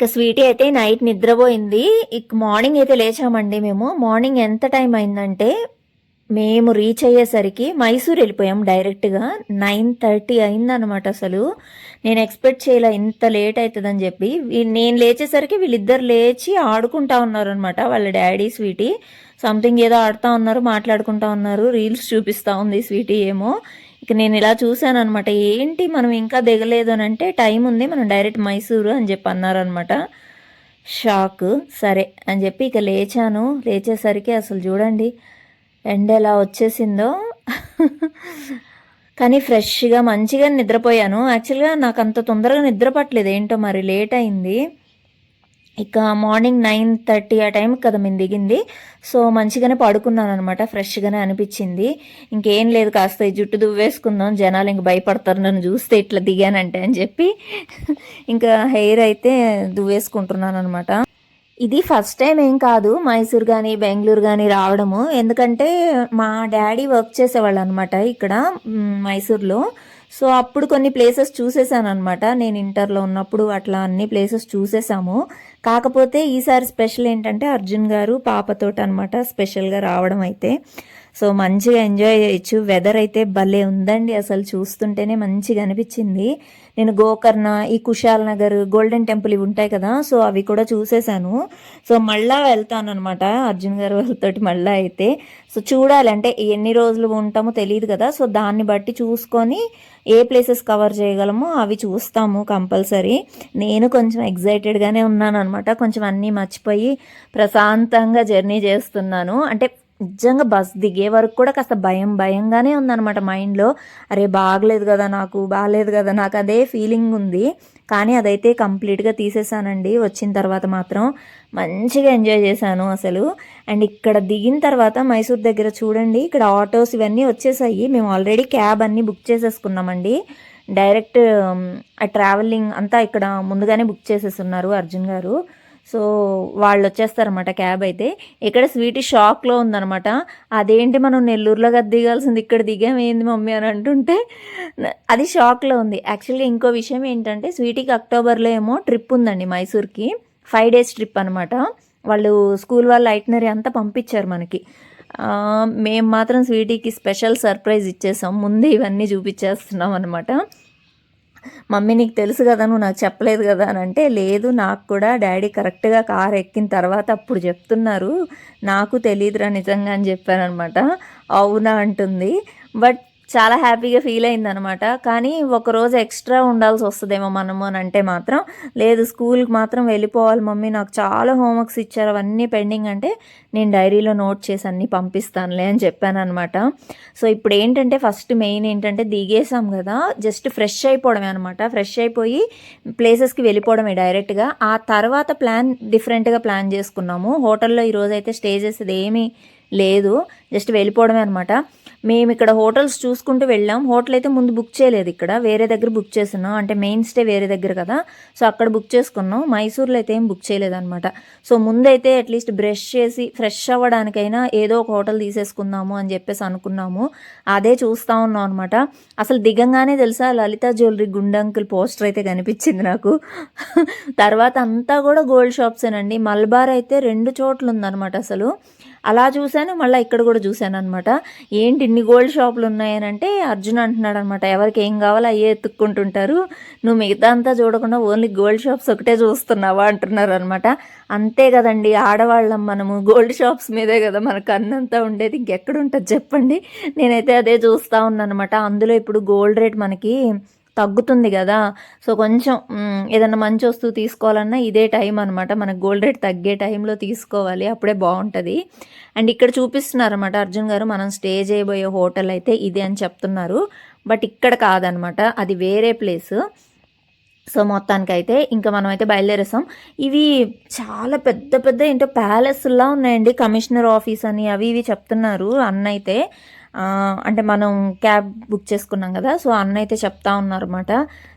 ఇక స్వీటీ అయితే నైట్ నిద్రపోయింది. ఇక మార్నింగ్ అయితే లేచామండి మేము. మార్నింగ్ ఎంత టైం అయిందంటే మేము రీచ్ అయ్యేసరికి మైసూర్ వెళ్ళిపోయాం డైరెక్ట్గా నైన్ థర్టీ అయిందనమాట అసలు. నేను ఎక్స్పెక్ట్ చేయలే ఇంత లేట్ అవుతుందని చెప్పి. నేను లేచేసరికి వీళ్ళిద్దరు లేచి ఆడుకుంటా ఉన్నారు అనమాట వాళ్ళ డాడీ స్వీటీ. సంథింగ్ ఏదో ఆడుతూ ఉన్నారు మాట్లాడుకుంటా ఉన్నారు. రీల్స్ చూపిస్తూ ఉంది స్వీటీ ఏమో. ఇక నేను ఇలా చూశాను అనమాట ఏంటి మనం ఇంకా దిగలేదు అని అంటే టైం ఉంది మనం డైరెక్ట్ మైసూరు అని చెప్పి అన్నారనమాట షాక్. సరే అని చెప్పి ఇక లేచాను. లేచేసరికి అసలు చూడండి ఎండ ఎలా వచ్చేసిందో. కానీ ఫ్రెష్గా మంచిగా నిద్రపోయాను. యాక్చువల్గా నాకు అంత తొందరగా నిద్ర పట్టలేదు. ఏంటో మరి లేట్ అయింది. ఇక మార్నింగ్ నైన్ థర్టీ ఆ టైం కదా మేము దిగింది. సో మంచిగానే పడుకున్నాను అనమాట ఫ్రెష్గానే అనిపించింది. ఇంకేం లేదు కాస్త ఈ జుట్టు దువ్వేసుకుందాం జనాలు ఇంక భయపడతారు నన్ను చూస్తే ఇట్లా దిగానంటే అని చెప్పి ఇంకా హెయిర్ అయితే దువ్వేసుకుంటున్నాను అనమాట ఇది ఫస్ట్ టైం ఏం కాదు మైసూర్ కానీ బెంగళూరు కానీ రావడము. ఎందుకంటే మా డాడీ వర్క్ చేసేవాళ్ళు అనమాట ఇక్కడ మైసూర్లో. సో అప్పుడు కొన్ని ప్లేసెస్ చూసేసాను అనమాట నేను ఇంటర్లో ఉన్నప్పుడు అట్లా అన్ని ప్లేసెస్ చూసేసాము. కాకపోతే ఈసారి స్పెషల్ ఏంటంటే అర్జున్ గారు పాపతోటి అనమాట స్పెషల్గా రావడం అయితే. సో మంచిగా ఎంజాయ్ చేయొచ్చు. వెదర్ అయితే భలే ఉందండి అసలు చూస్తుంటేనే మంచిగా అనిపించింది. నేను గోకర్ణ ఈ కుషాల్ నగర్ గోల్డెన్ టెంపుల్ ఇవి ఉంటాయి కదా సో అవి కూడా చూసేసాను. సో మళ్ళా వెళ్తాను అనమాట అర్జున్ గారు వాళ్ళతోటి మళ్ళా అయితే. సో చూడాలి. అంటే ఎన్ని రోజులు ఉంటామో తెలియదు కదా సో దాన్ని బట్టి చూసుకొని ఏ ప్లేసెస్ కవర్ చేయగలమో అవి చూస్తాము కంపల్సరీ. నేను కొంచెం ఎగ్జైటెడ్గానే ఉన్నాను అనమాట కొంచెం అన్నీ మర్చిపోయి ప్రశాంతంగా జర్నీ చేస్తున్నాను. అంటే నిజంగా బస్ దిగే వరకు కూడా కాస్త భయం భయంగానే ఉందన్నమాట మైండ్లో. అరే బాగలేదు కదా నాకు బాగలేదు కదా నాకు అదే ఫీలింగ్ ఉంది. కానీ అదైతే కంప్లీట్గా తీసేసానండి. వచ్చిన తర్వాత మాత్రం మంచిగా ఎంజాయ్ చేశాను అసలు. అండ్ ఇక్కడ దిగిన తర్వాత మైసూర్ దగ్గర చూడండి ఇక్కడ ఆటోస్ ఇవన్నీ వచ్చేసాయి. మేము ఆల్రెడీ క్యాబ్ అన్నీ బుక్ చేసేసుకున్నామండి. డైరెక్ట్ ట్రావెలింగ్ అంతా ఇక్కడ ముందుగానే బుక్ చేసేసున్నారు అర్జున్ గారు. సో వాళ్ళు వచ్చేస్తారనమాట క్యాబ్ అయితే. ఇక్కడ స్వీట్ షాక్లో ఉందన్నమాట. అదేంటి మనం నెల్లూరులో కదా దిగాల్సింది ఇక్కడ దిగామేంది మమ్మీ అని అంటుంటే అది షాక్లో ఉంది. యాక్చువల్గా ఇంకో విషయం ఏంటంటే స్వీటీకి అక్టోబర్లో ఏమో ట్రిప్ ఉందండి మైసూర్కి. ఫైవ్ డేస్ ట్రిప్ అనమాట వాళ్ళు స్కూల్ వాళ్ళ ఐటనరీ అంతా పంపించారు మనకి. మేము మాత్రం స్వీటీకి స్పెషల్ సర్ప్రైజ్ ఇచ్చేసాం. ముందే ఇవన్నీ చూపించేస్తున్నాం అనమాట మమ్మీ నీకు తెలుసు కదా నువ్వు నాకు చెప్పలేదు కదా అని అంటే లేదు నాకు కూడా డాడీ కరెక్ట్గా కార్ ఎక్కిన తర్వాత అప్పుడు చెప్తున్నారు. నాకు తెలియదురా నిజంగా అని చెప్పాను అనమాట అవునా అంటుంది. బట్ చాలా హ్యాపీగా ఫీల్ అయిందనమాట. కానీ ఒకరోజు ఎక్స్ట్రా ఉండాల్సి వస్తుందేమో మనము అని అంటే మాత్రం లేదు స్కూల్కి మాత్రం వెళ్ళిపోవాలి మమ్మీ నాకు చాలా హోంవర్క్స్ ఇచ్చారు అవన్నీ పెండింగ్ అంటే నేను డైరీలో నోట్ చేసి అన్నీ పంపిస్తానులే అని చెప్పాను అనమాట సో ఇప్పుడు ఏంటంటే ఫస్ట్ మెయిన్ ఏంటంటే దిగేసాం కదా జస్ట్ ఫ్రెష్ అయిపోవడమే అనమాట. ఫ్రెష్ అయిపోయి ప్లేసెస్కి వెళ్ళిపోవడమే డైరెక్ట్గా. ఆ తర్వాత ప్లాన్ డిఫరెంట్గా ప్లాన్ చేసుకున్నాము. హోటల్లో ఈరోజు అయితే స్టే చేసేది ఏమీ లేదు జస్ట్ వెళ్ళిపోవడమే అనమాట. మేము ఇక్కడ హోటల్స్ చూసుకుంటూ వెళ్ళాం. హోటల్ అయితే ముందు బుక్ చేయలేదు ఇక్కడ. వేరే దగ్గర బుక్ చేస్తున్నాం. అంటే మెయిన్ స్టే వేరే దగ్గర కదా. సో అక్కడ బుక్ చేసుకున్నాం. మైసూర్లో అయితే ఏం బుక్ చేయలేదన్నమాట. సో ముందైతే అట్లీస్ట్ బ్రష్ చేసి ఫ్రెష్ అవ్వడానికైనా ఏదో ఒక హోటల్ తీసేసుకుందాము అని చెప్పేసి అనుకున్నాము. అదే చూస్తూ ఉన్నాం అనమాట అసలు దిగంగానే తెలుసా లలిత జ్యువెలరీ గుండంకుల్ పోస్టర్ అయితే కనిపించింది నాకు. తర్వాత అంతా కూడా గోల్డ్ షాప్సేనండి. మల్బార్ అయితే రెండు చోట్ల ఉందన్నమాట అసలు. అలా చూశాను మళ్ళీ ఇక్కడ కూడా చూశాను అనమాట ఏంటి ఇన్ని గోల్డ్ షాపులు ఉన్నాయని అంటే అర్జున్ అంటున్నాడు అనమాట ఎవరికి ఏం కావాలో అయ్యే ఎత్తుక్కుంటుంటారు. నువ్వు మిగతా అంతా చూడకుండా ఓన్లీ గోల్డ్ షాప్స్ ఒకటే చూస్తున్నావా అంటున్నారు అనమాట అంతే కదండి ఆడవాళ్ళం మనము. గోల్డ్ షాప్స్ మీదే కదా మన కన్నంతా ఉండేది. ఇంకెక్కడ ఉంటుంది చెప్పండి. నేనైతే అదే చూస్తూ ఉన్నాను అనమాట అందులో ఇప్పుడు గోల్డ్ రేట్ మనకి తగ్గుతుంది కదా. సో కొంచెం ఏదైనా మంచి వస్తువు తీసుకోవాలన్నా ఇదే టైం అనమాట మనకు గోల్డ్ రేట్ తగ్గే టైంలో తీసుకోవాలి. అప్పుడే బాగుంటుంది. అండ్ ఇక్కడ చూపిస్తున్నారు అనమాట అర్జున్ గారు మనం స్టే చేయబోయే హోటల్ అయితే ఇదే అని చెప్తున్నారు. బట్ ఇక్కడ కాదనమాట అది వేరే ప్లేస్. సో మొత్తానికైతే ఇంకా మనం అయితే బయలుదేరేసాం. ఇవి చాలా పెద్ద పెద్ద ఏంటో ప్యాలెస్లా ఉన్నాయండి. కమిషనర్ ఆఫీస్ అని అవి ఇవి చెప్తున్నారు అన్నైతే. అంటే మనం క్యాబ్ బుక్ చేసుకున్నాం కదా సో అన్న అయితే చెప్తా ఉన్నారన్నమాట.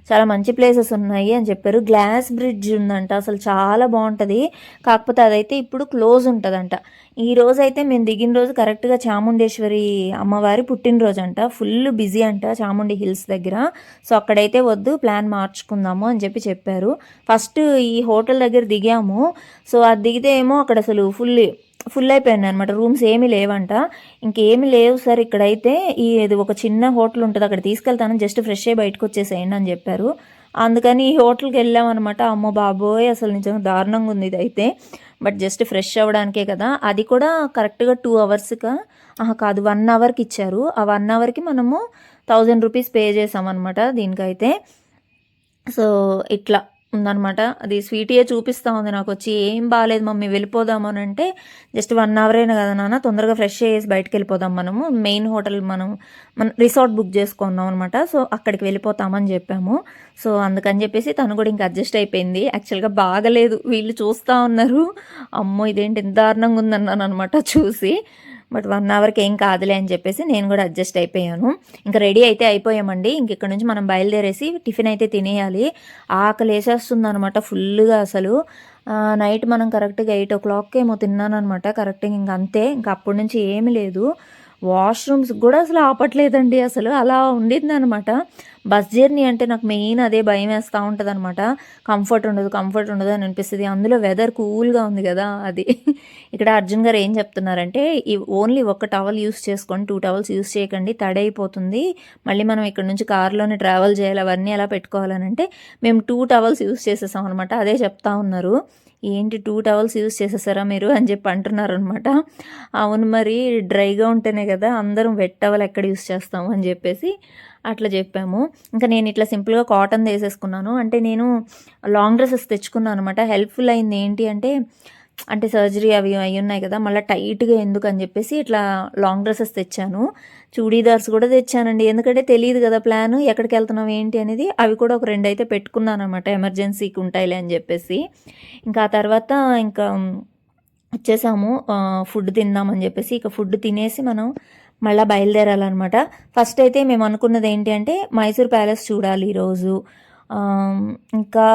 చాలా మంచి ప్లేసెస్ ఉన్నాయి అని చెప్పారు. గ్లాస్ బ్రిడ్జ్ ఉందంట అసలు చాలా బాగుంటుంది. కాకపోతే అదైతే ఇప్పుడు క్లోజ్ ఉంటుందంట. ఈ రోజు అయితే మేము దిగిన రోజు కరెక్ట్గా చాముండేశ్వరి అమ్మవారి పుట్టినరోజు అంట ఫుల్ బిజీ అంట చాముండి హిల్స్ దగ్గర. సో అక్కడైతే వద్దు ప్లాన్ మార్చుకుందాము అని చెప్పి చెప్పారు. ఫస్ట్ ఈ హోటల్ దగ్గర దిగాము. సో అది దిగితే ఏమో అక్కడ అసలు ఫుల్ ఫుల్ అయిపోయింది అనమాట రూమ్స్ ఏమీ లేవంట. ఇంకేమి లేవు సార్ ఇక్కడైతే ఈ ఇది ఒక చిన్న హోటల్ ఉంటుంది. అక్కడ తీసుకెళ్తాను. జస్ట్ ఫ్రెష్ అయ్యి బయటకు వచ్చేసేయండి అని చెప్పారు. అందుకని ఈ హోటల్కి వెళ్ళామన్నమాట అమ్మో బాబోయ్! అసలు నిజంగా దారుణంగా ఉంది ఇది అయితే బట్ జస్ట్ ఫ్రెష్ అవ్వడానికే కదా. అది కూడా కరెక్ట్గా టూ అవర్స్గా ఆహా కాదు. వన్ అవర్కి ఇచ్చారు. ఆ వన్ అవర్కి మనము థౌజండ్ రూపీస్ పే చేసామన్నమాట దీనికైతే. సో ఇట్లా. ఉందనమాట అది స్వీటీయే చూపిస్తూ ఉంది నాకు వచ్చి ఏం బాగాలేదు మమ్మీ వెళ్ళిపోదాము అని అంటే జస్ట్ వన్ అవరేనా కదా నాన్న తొందరగా ఫ్రెష్ అయ్యేసి బయటకు వెళ్ళిపోదాం మనము. మెయిన్ హోటల్ మనం మన రిసార్ట్ బుక్ చేసుకున్నాం అనమాట సో అక్కడికి వెళ్ళిపోతామని చెప్పాము. సో అందుకని చెప్పేసి తను కూడా ఇంకా అడ్జస్ట్ అయిపోయింది. యాక్చువల్గా బాగలేదు. వీళ్ళు చూస్తూ ఉన్నారు. అమ్మో ఇదేంటి ఇంత దారుణంగా ఉందన్నాను అనమాట చూసి. బట్ వన్ అవర్కి ఏం కాదులే అని చెప్పేసి నేను కూడా అడ్జస్ట్ అయిపోయాను. ఇంకా రెడీ అయితే అయిపోయామండి. ఇంక ఇక్కడ నుంచి మనం బయలుదేరేసి టిఫిన్ అయితే తినేయాలి. ఆకలి వేసేస్తుంది అనమాట ఫుల్గా అసలు నైట్ మనం కరెక్ట్గా ఎయిట్ ఓ క్లాక్కి ఏమో తిన్నాను అనమాట కరెక్ట్గా ఇంక అంతే. ఇంకా అప్పటి నుంచి ఏమీ లేదు. వాష్రూమ్స్ కూడా అసలు ఆపట్లేదండి అసలు. అలా ఉండింది అనమాట బస్ జర్నీ అంటే నాకు మెయిన్ అదే భయం వేస్తూ ఉంటుంది అనమాట కంఫర్ట్ ఉండదు కంఫర్ట్ ఉండదు అని అనిపిస్తుంది. అందులో వెదర్ కూల్గా ఉంది కదా అది. ఇక్కడ అర్జున్ గారు ఏం చెప్తున్నారంటే ఈ ఓన్లీ ఒక టవల్ యూస్ చేసుకోండి టూ టవల్స్ యూస్ చేయకండి తడైపోతుంది. మళ్ళీ మనం ఇక్కడ నుంచి కారులోనే ట్రావెల్ చేయాలి అవన్నీ ఎలా పెట్టుకోవాలని అంటే మేము టూ టవల్స్ యూస్ చేసేసాం అనమాట అదే చెప్తా ఉన్నారు. ఏంటి టూ టవల్స్ యూస్ చేసేసారా మీరు అని చెప్పి అంటున్నారు అనమాట అవును మరి డ్రైగా ఉంటేనే కదా అందరం వెట్ టవల్ ఎక్కడ యూస్ చేస్తాము అని చెప్పేసి అట్లా చెప్పాము. ఇంకా నేను ఇట్లా సింపుల్గా కాటన్ వేసేసుకున్నాను. అంటే నేను లాంగ్ డ్రెస్సెస్ తెచ్చుకున్నాను అనమాట హెల్ప్ఫుల్ అయింది ఏంటి అంటే అంటే సర్జరీ అవి అయి ఉన్నాయి కదా మళ్ళీ టైట్గా ఎందుకు అని చెప్పేసి ఇట్లా లాంగ్ డ్రెస్సెస్ తెచ్చాను. చూడీదార్స్ కూడా తెచ్చానండి. ఎందుకంటే తెలియదు కదా ప్లాన్ ఎక్కడికి వెళ్తున్నాం ఏంటి అనేది. అవి కూడా ఒక రెండు అయితే పెట్టుకున్నాను అనమాట ఎమర్జెన్సీకి ఉంటాయిలే అని చెప్పేసి. ఇంకా ఆ తర్వాత ఇంకా వచ్చేసాము. ఫుడ్ తిందామని చెప్పేసి. ఇక ఫుడ్ తినేసి మనం మళ్ళీ బయలుదేరాలన్నమాట. ఫస్ట్ అయితే మేము అనుకున్నది ఏంటి అంటే మైసూర్ ప్యాలెస్ చూడాలి ఈరోజు. ఇంకా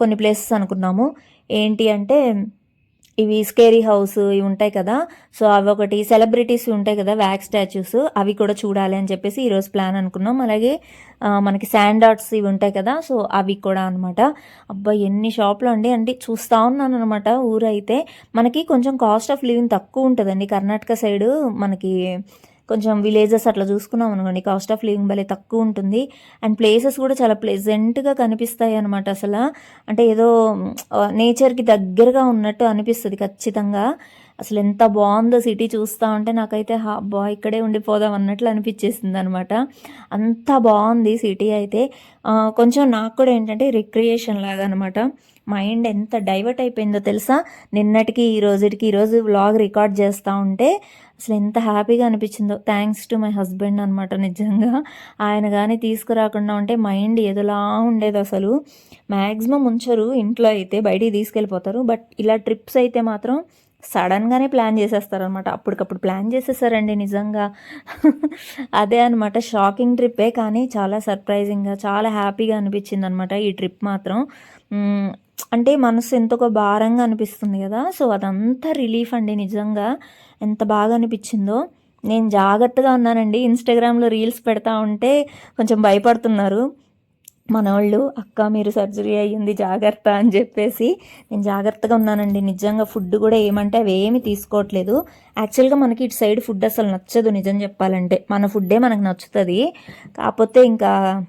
కొన్ని ప్లేసెస్ అనుకున్నాము. ఏంటి అంటే ఇవి స్కేరీ హౌస్ ఇవి ఉంటాయి కదా. సో అవి ఒకటి సెలబ్రిటీస్ ఉంటాయి కదా వ్యాక్ స్టాచ్యూస్ అవి కూడా చూడాలి అని చెప్పేసి ఈరోజు ప్లాన్ అనుకున్నాం. అలాగే మనకి శాండ్ ఆర్ట్స్ ఇవి ఉంటాయి కదా సో అవి కూడా అనమాట అబ్బా ఎన్ని షాప్లు అండి. అంటే చూస్తూ ఉన్నాను అనమాట ఊరైతే. మనకి కొంచెం కాస్ట్ ఆఫ్ లివింగ్ తక్కువ ఉంటుందండి. కర్ణాటక సైడ్ మనకి కొంచెం విలేజెస్ అట్లా చూసుకున్నాం అనుకోండి కాస్ట్ ఆఫ్ లివింగ్ భలే తక్కువ ఉంటుంది. అండ్ ప్లేసెస్ కూడా చాలా ప్లెజెంట్గా కనిపిస్తాయి అనమాట అసలు. అంటే ఏదో నేచర్కి దగ్గరగా ఉన్నట్టు అనిపిస్తుంది ఖచ్చితంగా. అసలు ఎంత బాగుందో సిటీ చూస్తూ ఉంటే నాకైతే హా బా ఇక్కడే ఉండిపోదాం అన్నట్లు అనిపించేసింది అనమాట అంత బాగుంది సిటీ అయితే. కొంచెం నాకు కూడా ఏంటంటే రిక్రియేషన్ లాగా అనమాట మైండ్ ఎంత డైవర్ట్ అయిపోయిందో తెలుసా? నిన్నటికి ఈ రోజుకి ఈరోజు వ్లాగ్ రికార్డ్ చేస్తూ ఉంటే అసలు ఎంత హ్యాపీగా అనిపించిందో. థ్యాంక్స్ టు మై హస్బెండ్ అనమాట నిజంగా. ఆయన కానీ తీసుకురాకుండా ఉంటే మైండ్ ఏదోలా ఉండేది అసలు. మ్యాక్సిమం ఉంచరు ఇంట్లో అయితే బయటికి తీసుకెళ్ళిపోతారు. బట్ ఇలా ట్రిప్స్ అయితే మాత్రం సడన్గానే ప్లాన్ చేసేస్తారనమాట అప్పటికప్పుడు ప్లాన్ చేసేసారండి నిజంగా. అదే అనమాట షాకింగ్ ట్రిప్పే కానీ చాలా సర్ప్రైజింగ్గా చాలా హ్యాపీగా అనిపించింది అనమాట ఈ ట్రిప్ మాత్రం. అంటే మనసు ఎంతో భారంగా అనిపిస్తుంది కదా. సో అదంతా రిలీఫ్ అండి నిజంగా. ఎంత బాగా అనిపించిందో. నేను జాగ్రత్తగా ఉన్నానండి. ఇన్స్టాగ్రామ్లో రీల్స్ పెడతా ఉంటే కొంచెం భయపడుతున్నారు. మనవాళ్ళు అక్క మీరు సర్జరీ అయ్యింది జాగ్రత్త అని చెప్పేసి నేను జాగ్రత్తగా ఉన్నానండి. నిజంగా ఫుడ్ కూడా ఏమంటే అవి ఏమి తీసుకోవట్లేదు. యాక్చువల్గా మనకి ఇటు సైడ్ ఫుడ్ అసలు నచ్చదు నిజం చెప్పాలంటే. మన ఫుడ్డే మనకు నచ్చుతుంది. కాకపోతే ఇంకా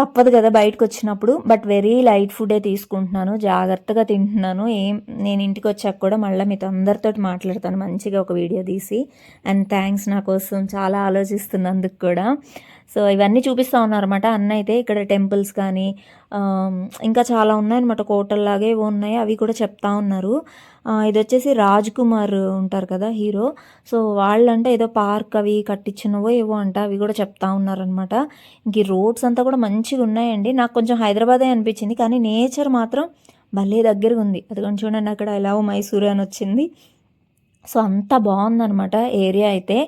తప్పదు కదా బయటకు వచ్చినప్పుడు బట్ వెరీ లైట్ ఫుడే తీసుకుంటున్నాను జాగ్రత్తగా తింటున్నాను. ఏం నేను ఇంటికి వచ్చాక కూడా మళ్ళీ మీతో అందరితో మాట్లాడతాను మంచిగా ఒక వీడియో తీసి. అండ్ థ్యాంక్స్ నా కోసం చాలా ఆలోచిస్తున్నందుకు కూడా. సో ఇవన్నీ చూపిస్తూ ఉన్నారన్నమాట. అన్న అయితే ఇక్కడ టెంపుల్స్ కానీ ఇంకా చాలా ఉన్నాయన్నమాట. కోటల్లాగే ఏవో ఉన్నాయి అవి కూడా చెప్తా ఉన్నారు. ఇది వచ్చేసి రాజ్ కుమార్ ఉంటారు కదా హీరో. సో వాళ్ళంటే ఏదో పార్క్ అవి కట్టించినవో ఏవో అంట అవి కూడా చెప్తా ఉన్నారనమాట ఇంక ఈ రోడ్స్ అంతా కూడా మంచిగా ఉన్నాయండి. నాకు కొంచెం హైదరాబాదే అనిపించింది కానీ నేచర్ మాత్రం భలే దగ్గరగా ఉంది. అది కొంచెం చూడండి అక్కడ ఎలా మైసూరు అని వచ్చింది. సో అంత బాగుందనమాట ఏరియా అయితే.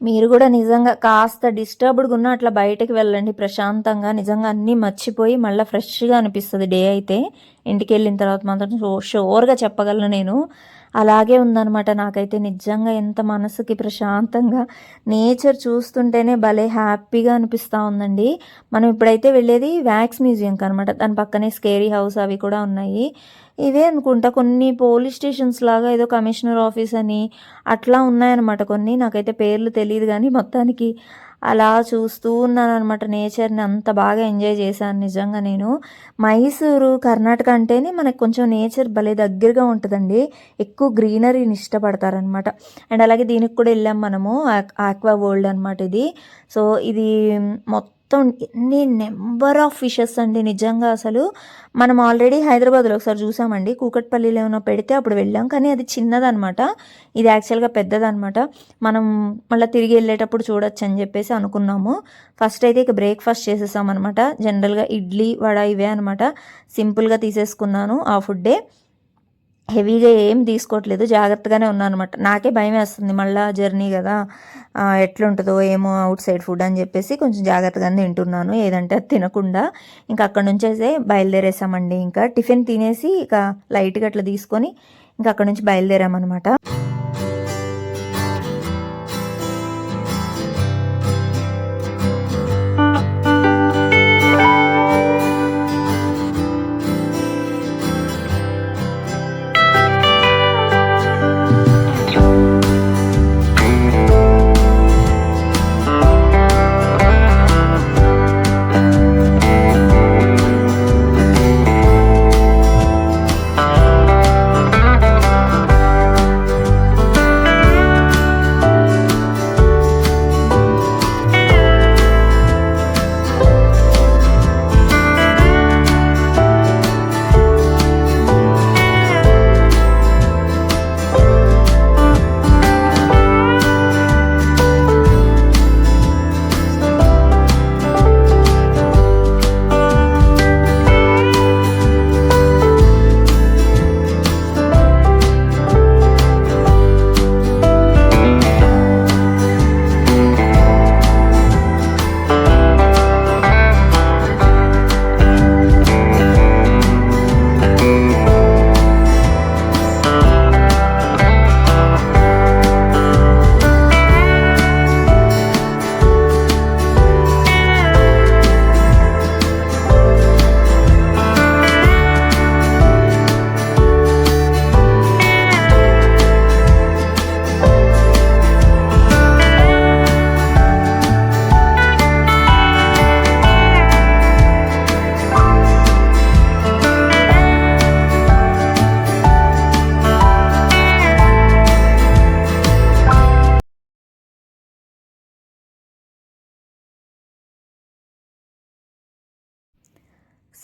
మీరు కూడా నిజంగా కాస్త డిస్టర్బ్డ్గా ఉన్న అట్లా బయటకు వెళ్ళండి. ప్రశాంతంగా నిజంగా అన్నీ మర్చిపోయి మళ్ళీ ఫ్రెష్గా అనిపిస్తుంది డే అయితే. ఇంటికి వెళ్ళిన తర్వాత మాత్రం షో షోర్గా చెప్పగలను నేను. అలాగే ఉందన్నమాట. నాకైతే నిజంగా ఎంత మనసుకి ప్రశాంతంగా నేచర్ చూస్తుంటేనే భలే హ్యాపీగా అనిపిస్తూ ఉందండి. మనం ఇప్పుడైతే వెళ్ళేది వ్యాక్స్ మ్యూజియంకి అనమాట దాని పక్కనే స్కేరీ హౌస్ అవి కూడా ఉన్నాయి. ఇవే అనుకుంటా. కొన్ని పోలీస్ స్టేషన్స్ లాగా ఏదో కమిషనర్ ఆఫీస్ అని అట్లా ఉన్నాయన్నమాట కొన్ని. నాకైతే పేర్లు తెలియదు కానీ మొత్తానికి అలా చూస్తూ ఉన్నాను అనమాట నేచర్ని అంత బాగా ఎంజాయ్ చేశాను. నిజంగా నేను మైసూరు కర్ణాటక అంటేనే మనకు కొంచెం నేచర్ భలే దగ్గరగా ఉంటుందండి. ఎక్కువ గ్రీనరీని ఇష్టపడతారనమాట అండ్ అలాగే దీనికి కూడా వెళ్ళాం మనము ఆక్వా వరల్డ్ అనమాట ఇది. సో ఇది మొత్తం ఎన్ని నెంబర్ ఆఫ్ ఫిషెస్ అండి నిజంగా అసలు. మనం ఆల్రెడీ హైదరాబాద్లో ఒకసారి చూసామండి. కూకట్పల్లిలో ఏమైనా పెడితే అప్పుడు వెళ్ళాం. కానీ అది చిన్నదనమాట. ఇది యాక్చువల్గా పెద్దదనమాట. మనం మళ్ళీ తిరిగి వెళ్ళేటప్పుడు చూడొచ్చు అని చెప్పేసి అనుకున్నాము. ఫస్ట్ అయితే ఇక బ్రేక్ఫాస్ట్ చేసేసాం అనమాట జనరల్గా ఇడ్లీ వడ ఇవే అనమాట సింపుల్గా తీసేసుకున్నాను ఆ ఫుడ్డే. హెవీగా ఏం తీసుకోవట్లేదు జాగ్రత్తగానే ఉన్నాను అనమాట నాకే భయం వేస్తుంది మళ్ళీ జర్నీ కదా ఎట్లుంటుందో ఏమో అవుట్ సైడ్ ఫుడ్ అని చెప్పేసి కొంచెం జాగ్రత్తగానే తింటున్నాను. ఏదంటే అది తినకుండా ఇంకా అక్కడ నుంచైతే బయలుదేరేసామండి. ఇంకా టిఫిన్ తినేసి ఇక లైట్గా అట్లా తీసుకొని ఇంకా అక్కడ నుంచి బయలుదేరామన్నమాట.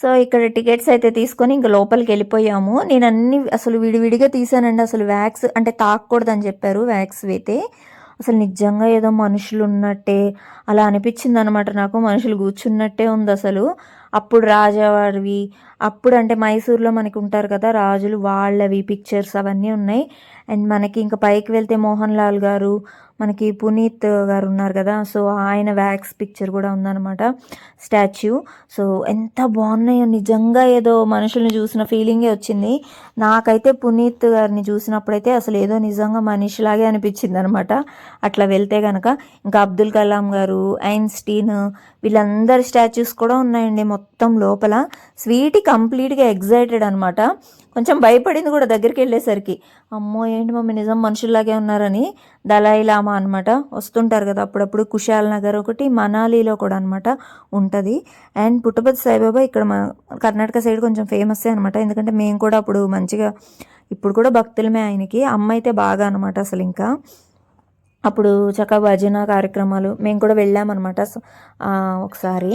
సో ఇక్కడ టికెట్స్ అయితే తీసుకొని ఇంకా లోపలికి వెళ్ళిపోయాము. నేను అన్ని అసలు విడివిడిగా తీసానండి. అసలు వ్యాక్స్ అంటే తాకూడదని చెప్పారు వ్యాక్స్ అయితే. అసలు నిజంగా ఏదో మనుషులు ఉన్నట్టే అలా అనిపించింది అనమాట నాకు. మనుషులు కూర్చున్నట్టే ఉంది అసలు. అప్పుడు రాజావారివి అప్పుడు అంటే మైసూర్లో మనకి ఉంటారు కదా రాజులు వాళ్ళవి పిక్చర్స్ అవన్నీ ఉన్నాయి. అండ్ మనకి ఇంకా పైకి వెళ్తే మోహన్ లాల్ గారు మనకి పునీత్ గారు ఉన్నారు కదా సో ఆయన వ్యాక్స్ పిక్చర్ కూడా ఉందన్నమాట స్టాచ్యూ. సో ఎంత బాగున్నాయో నిజంగా ఏదో మనుషుల్ని చూసిన ఫీలింగే వచ్చింది. నాకైతే పునీత్ గారిని చూసినప్పుడైతే అసలు ఏదో నిజంగా మనిషిలాగే అనిపించింది అనమాట అట్లా వెళ్తే కనుక ఇంకా అబ్దుల్ కలాం గారు ఐన్స్టీన్ వీళ్ళందరి స్టాచ్యూస్ కూడా ఉన్నాయండి మొత్తం లోపల. స్వీటీ కంప్లీట్గా ఎగ్జైటెడ్ అనమాట కొంచెం భయపడింది కూడా దగ్గరికి వెళ్ళేసరికి. అమ్మో ఏంటి మమ్మీ నిజం మనుషుల్లాగే ఉన్నారని. దలాయి లామా అనమాట వస్తుంటారు కదా అప్పుడప్పుడు కుషాల్ నగర్ ఒకటి మనాలిలో కూడా అనమాట ఉంటుంది. అండ్ పుట్టపతి సాయిబాబా ఇక్కడ మా కర్ణాటక సైడ్ కొంచెం ఫేమస్ అనమాట ఎందుకంటే మేము కూడా అప్పుడు మంచిగా ఇప్పుడు కూడా భక్తులమే ఆయనకి. అమ్మ అయితే బాగా అనమాట అసలు ఇంకా. అప్పుడు చక్కగా భజన కార్యక్రమాలు మేము కూడా వెళ్ళామన్నమాట. ఒకసారి.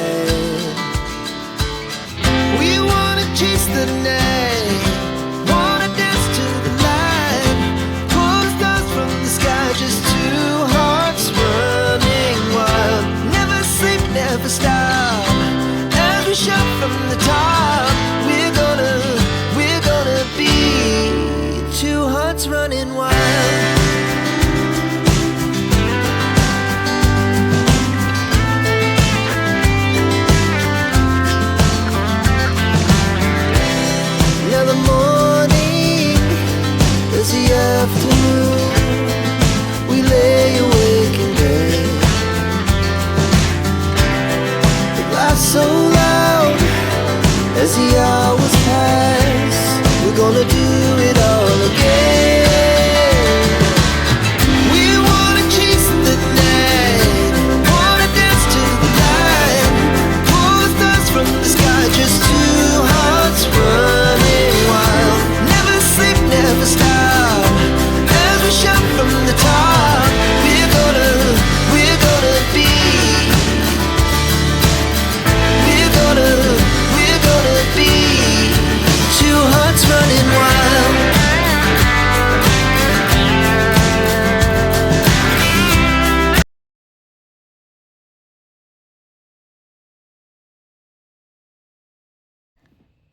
The night,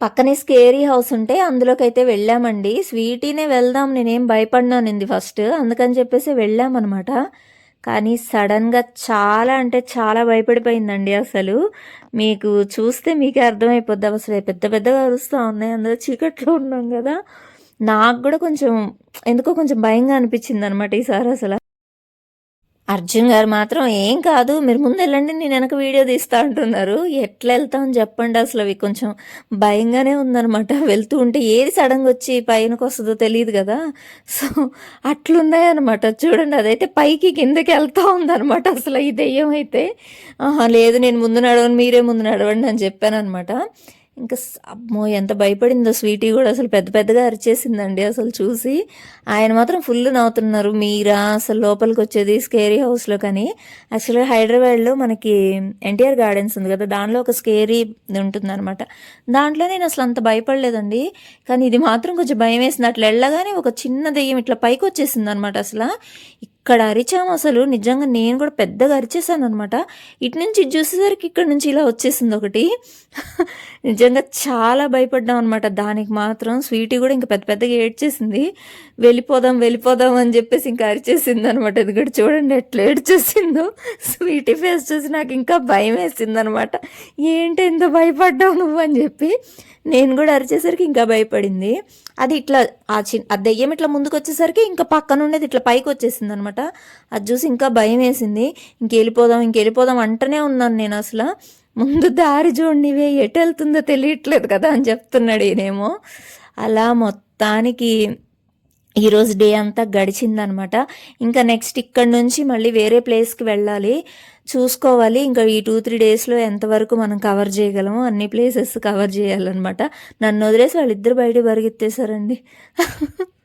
పక్కనే స్కేరీ హౌస్ ఉంటే అందులోకి అయితే వెళ్ళామండి. స్వీటీనే వెళ్దాం నేనేం భయపడినానింది ఫస్ట్ అందుకని చెప్పేసి వెళ్ళామన్నమాట. కానీ సడన్గా చాలా అంటే చాలా భయపడిపోయిందండి అసలు. మీకు చూస్తే మీకే అర్థమైపోద్ది. అసలు పెద్ద పెద్దగా అరుస్తూ ఉన్నాయి అందులో చీకట్లో ఉన్నాం కదా. నాకు కూడా కొంచెం ఎందుకో కొంచెం భయంగా అనిపించింది అనమాట ఈసారి అసలు. అర్జున్ గారు మాత్రం ఏం కాదు మీరు ముందు వెళ్ళండి నేను వెనక వీడియో తీస్తా అంటున్నారు. ఎట్లా వెళ్తామని చెప్పండి అసలు అవి. కొంచెం భయంగానే ఉందనమాట వెళ్తూ ఉంటే ఏది సడన్గా వచ్చి పైనకు వస్తుందో తెలియదు కదా. సో అట్లున్నాయి అనమాట చూడండి అదైతే పైకి కిందకి వెళ్తూ ఉందన్నమాట అసలు ఈ దెయ్యం అయితే. ఆహా లేదు నేను ముందు నడవను మీరే ముందు నడవండి అని చెప్పాను అనమాట ఇంకా అమ్మో ఎంత భయపడిందో స్వీటీ కూడా అసలు పెద్ద పెద్దగా అరిచేసిందండి అసలు చూసి. ఆయన మాత్రం ఫుల్ నవ్వుతున్నారు మీరా అసలు లోపలికి వచ్చేది స్కేరీ హౌస్లో కానీ. యాక్చువల్గా హైదరాబాద్లో మనకి ఎన్టీఆర్ గార్డెన్స్ ఉంది కదా దానిలో ఒక స్కేరీ ఉంటుంది అనమాట దాంట్లో నేను అసలు అంత భయపడలేదండి కానీ ఇది మాత్రం కొంచెం భయం వేసింది అట్లా వెళ్ళగానే ఒక చిన్న దెయ్యం ఇట్లా పైకి వచ్చేసింది అనమాట అసలు. ఇక్కడ అరిచాము అసలు. నిజంగా నేను కూడా పెద్దగా అరిచేసాను అనమాట ఇటు నుంచి చూసేసరికి ఇక్కడ నుంచి ఇలా వచ్చేసింది ఒకటి. నిజంగా చాలా భయపడ్డాం అనమాట దానికి మాత్రం స్వీటీ కూడా ఇంకా పెద్ద పెద్దగా ఏడ్చేసింది. వెళ్ళిపోదాం వెళ్ళిపోదాం అని చెప్పేసి ఇంకా అరిచేసింది అనమాట ఎందుకంటే చూడండి ఎట్లా ఏడ్చేసిందో. స్వీటీ ఫేస్ చూసి నాకు ఇంకా భయం వేసింది అనమాట ఏంటి ఎంత భయపడ్డావు నువ్వు అని చెప్పి నేను కూడా అరిచేసరికి ఇంకా భయపడింది. అది ఇట్లా ఆ చి ఆ దెయ్యం ఇట్లా ముందుకు వచ్చేసరికి ఇంకా పక్కన ఉండేది ఇట్లా పైకి వచ్చేసింది అనమాట అది చూసి ఇంకా భయం వేసింది. ఇంకెళ్ళిపోదాం ఇంకెళ్ళిపోదాం అంటనే ఉన్నాను నేను అసలు. ముందు దారి చూడనివే ఎటు వెళ్తుందో తెలియట్లేదు కదా అని చెప్తున్నాడు ఈయనేమో. అలా మొత్తానికి ఈరోజు డే అంతా గడిచిందనమాట. ఇంకా నెక్స్ట్ ఇక్కడ నుంచి మళ్ళీ వేరే ప్లేస్కి వెళ్ళాలి. చూసుకోవాలి. ఇంకా ఈ టూ త్రీ డేస్లో ఎంతవరకు మనం కవర్ చేయగలమో అన్ని ప్లేసెస్ కవర్ చేయాలన్నమాట. నన్ను వదిలేసి వాళ్ళిద్దరు బయట పరిగెత్తేశారండి